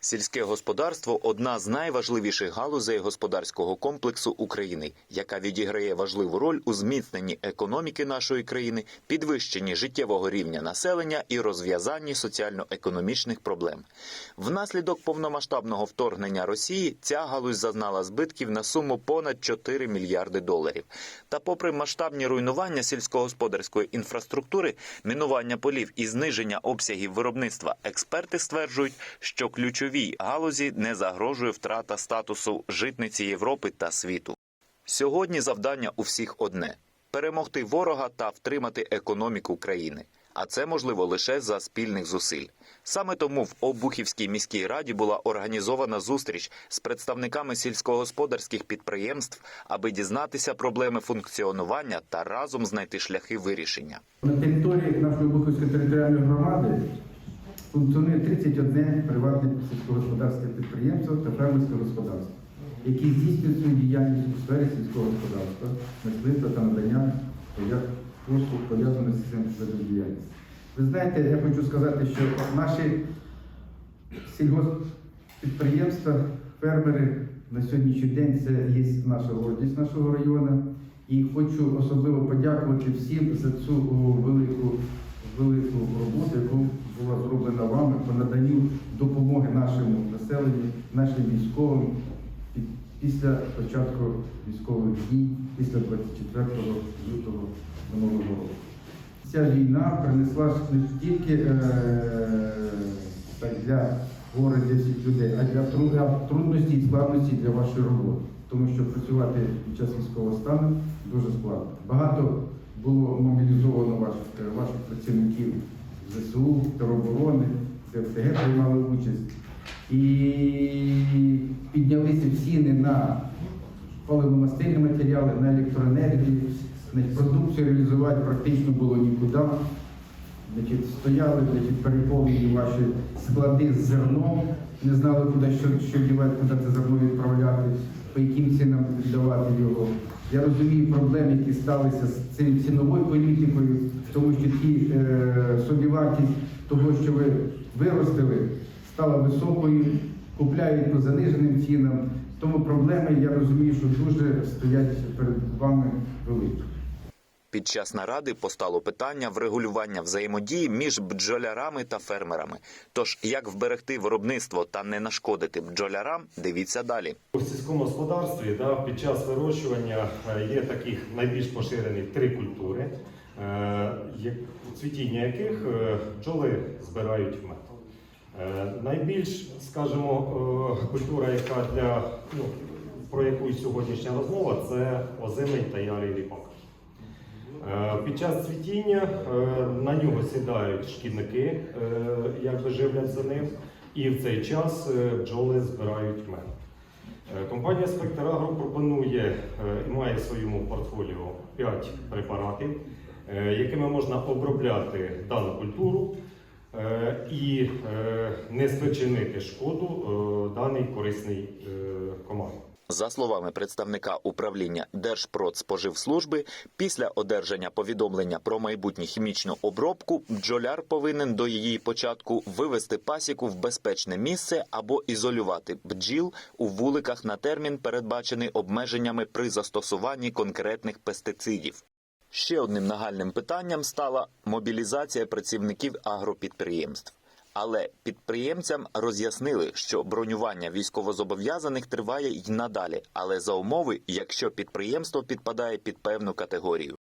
Сільське господарство одна з найважливіших галузей господарського комплексу України, яка відіграє важливу роль у зміцненні економіки нашої країни, підвищенні життєвого рівня населення і розв'язанні соціально-економічних проблем. Внаслідок повномасштабного вторгнення Росії ця галузь зазнала збитків на суму понад 4 мільярди доларів. Та, попри масштабні руйнування сільськогосподарської інфраструктури, мінування полів і зниження обсягів виробництва, експерти стверджують, що ключовій галузі не загрожує втрата статусу житниці Європи та світу. Сьогодні завдання у всіх одне перемогти ворога та втримати економіку країни. А це можливо лише за спільних зусиль. Саме тому в Обухівській міській раді була організована зустріч з представниками сільськогосподарських підприємств, аби дізнатися проблеми функціонування та разом знайти шляхи вирішення. На території нашої Бухівської територіальної громади функціонує 31 приватне сільськогосподарське підприємство та фермерське господарство, які здійснюють свою діяльність у сфері сільського господарства, мисливства та надання послуг пов'язаних з цим видом діяльності. Ви знаєте, я хочу сказати, що наші сільгосппідприємства, фермери на сьогоднішній день це є наша гордість нашого району. І хочу особливо подякувати всім за цю велику, велику роботу, яку була зроблена вами по наданню допомоги нашому населенню, нашим військовим після початку військових дій, після 24 лютого минулого року. Ця війна принесла не тільки е, для гори для всіх людей, а для тру- трудності і складності для вашої роботи. Тому що працювати під час військового стану дуже складно. Багато було мобілізовано ваших, е, ваших працівників ЗСУ, тероборони, ДФТГ приймали участь. І піднялися ціни на паливно-мастильні матеріали, на електроенергію. Продукцію реалізувати практично було нікуди. Значить, стояли, значить, переповнені ваші склади з зерном, не знали, куди що, що дівати, куди це зерно відправляти, по яким цінам віддавати його. Я розумію проблеми, які сталися з цим ціновою політикою, тому що ті е, собівартість того, що ви виростили, стала високою, купляють по заниженим цінам. Тому проблеми, я розумію, що дуже стоять перед вами великі. Під час наради постало питання врегулювання взаємодії між бджолярами та фермерами. Тож як вберегти виробництво та не нашкодити бджолярам, дивіться далі. У сільському господарстві да, під час вирощування е, є таких найбільш поширених три культури, е, цвітіння яких е, бджоли збирають мед. Е, Найбільш, скажімо, культура, яка для ну, про яку сьогоднішня розмова, це озимий та ярий ріпак. Під час цвітіння на нього сідають шкідники, якби живлять за ним, і в цей час бджоли збирають мед. Компанія Спектрагро пропонує і має в своєму портфоліо 5 препаратів, якими можна обробляти дану культуру е, і е, не спричинити шкоду е, даній корисній е, команді. За словами представника управління Держпродспоживслужби, після одержання повідомлення про майбутню хімічну обробку бджоляр повинен до її початку вивести пасіку в безпечне місце або ізолювати бджіл у вуликах на термін, передбачений обмеженнями при застосуванні конкретних пестицидів. Ще одним нагальним питанням стала мобілізація працівників агропідприємств. Але підприємцям роз'яснили, що бронювання військовозобов'язаних триває й надалі, але за умови, якщо підприємство підпадає під певну категорію.